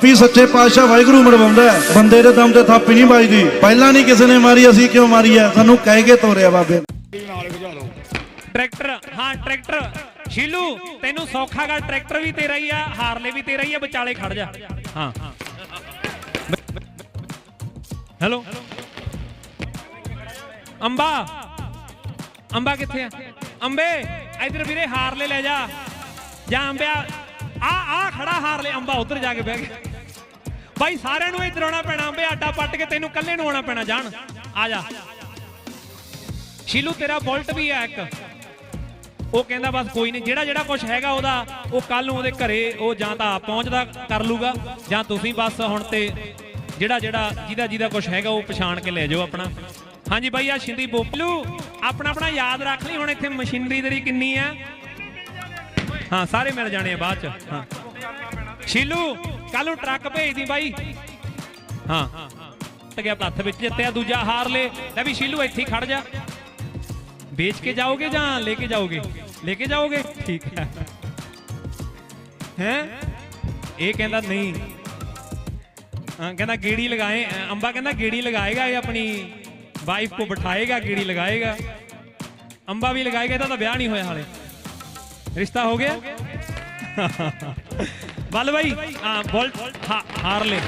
ਥਾਪੀ ਸੱਚੇ ਪਾਤਸ਼ਾਹ ਵਾਹਿਗੁਰੂ ਮਰਵਾਉਂਦਾ ਬੰਦੇ ਦੇ ਦਮ ਤੇ ਥਾਪੀ ਨਹੀਂ ਵੱਜਦੀ। ਪਹਿਲਾਂ ਨਹੀਂ ਕਿਸੇ ਨੇ ਮਾਰੀ, ਅਸੀਂ ਕਿਉਂ ਮਾਰੀ ਆ ਸਾਨੂੰ ਕਹਿ ਕੇ ਤੋਰਿਆ ਬਾਬੇ। ਟਰੈਕਟਰ, ਹਾਂ, ਟਰੈਕਟਰ। ਸ਼ੀਲੂ, ਤੈਨੂੰ ਸੌਖਾਗਾ ਟਰੈਕਟਰ ਵੀ ਤੇਰਾ ਹੀ ਆ, ਹਾਰਲੇ ਵੀ ਤੇਰਾ ਹੀ ਆ, ਵਿਚਾਲੇ ਖੜ ਜਾ। ਹਾਂ। ਹੈਲੋ? ਅੰਬਾ ਅੰਬਾ ਕਿੱਥੇ ਆ? ਅੰਬੇ, ਇਧਰ ਵੀਰੇ ਹਾਰਲੇ ਲੈ ਜਾ। ਜਾਂ ਅੰਬਿਆ, ਆ ਆ ਖੜਾ ਹਾਰਲੇ, ਅੰਬਾ ਉਧਰ ਜਾ ਕੇ ਬਹਿ ਗਿਆ। ਬਾਈ ਸਾਰਿਆਂ ਨੂੰ ਇੱਧਰ ਆਉਣਾ ਪੈਣਾ ਅੰਬੇ ਆਟਾ ਪੱਟ ਕੇ ਤੈਨੂੰ ਇਕੱਲੇ ਨੂੰ ਆਉਣਾ ਪੈਣਾ ਜਾਣ ਆ ਜਾ। ਸ਼ੀਲੂ, ਤੇਰਾ ਬੋਲਟ ਵੀ ਹੈ ਇੱਕ। ਉਹ ਕਹਿੰਦਾ ਬਸ ਕੋਈ ਨਹੀਂ, ਜਿਹੜਾ ਜਿਹੜਾ ਕੁਝ ਹੈਗਾ ਉਹਦਾ, ਉਹ ਕੱਲ ਨੂੰ ਉਹਦੇ ਘਰੇ, ਉਹ ਜਾਂ ਤਾਂ ਆਪ ਪਹੁੰਚਦਾ, ਕਰ ਲੂਗਾ, ਜਾਂ ਤੁਸੀਂ ਬਸ ਹੁਣ ਤੇ ਜਿਹੜਾ ਜਿਹੜਾ, ਜਿਹਦਾ ਜਿਹਦਾ ਕੁਝ ਹੈਗਾ ਉਹ ਪਛਾਣ ਕੇ ਲੈ ਜਾਓ ਆਪਣਾ। ਹਾਂਜੀ ਬਾਈ ਆ ਸ਼ਿੰਦੀ ਬੋਪਲੂ, ਆਪਣਾ ਆਪਣਾ ਯਾਦ ਰੱਖ ਲਈ, ਹੁਣ ਇੱਥੇ ਮਸ਼ੀਨਰੀ ਤੇਰੀ ਕਿੰਨੀ ਆ? ਹਾਂ, ਸਾਰੇ ਮਿਲ ਜਾਣੇ ਆ ਬਾਅਦ ਚ। ਹਾਂ। ਸ਼ੀਲੂ ਕੱਲ ਨੂੰ ਟਰੱਕ ਭੇਜਦੀ ਬਾਈ। ਹਾਂ। ਤੇ ਗਿਆ ਹੱਥ ਵਿੱਚ ਜਿੱਤਿਆ, ਦੂਜਾ ਹਾਰ ਲੈ ਲੈ ਵੀ ਸ਼ੀਲੂ, ਇੱਥੇ ਖੜ ਜਾ। ਵੇਚ ਕੇ ਜਾਓਗੇ ਜਾਂ ਲੈ ਕੇ ਜਾਓਗੇ? ਲੈ ਕੇ ਜਾਓਗੇ? ਠੀਕ ਹੈ। ਹੈ? ਇਹ ਕਹਿੰਦਾ ਨਹੀਂ। ਹਾਂ ਕਹਿੰਦਾ ਗੇੜੀ ਲਗਾਏ ਅੰਬਾ ਕਹਿੰਦਾ ਗੇੜੀ ਲਗਾਏਗਾ, ਇਹ ਆਪਣੀ ਵਾਈਫ ਕੋ ਬਿਠਾਏਗਾ, ਗੇੜੀ ਲਗਾਏਗਾ। ਅੰਬਾ ਵੀ ਲਗਾਏਗਾ, ਇਹਦਾ ਤਾਂ ਵਿਆਹ ਨਹੀਂ ਹੋਇਆ ਹਾਲੇ। ਰਿਸ਼ਤਾ ਹੋ ਗਿਆ? ਬੱਲ ਬਾਈ ਹਾਂ ਬੋਲ ਹਾਰ ਲੈ।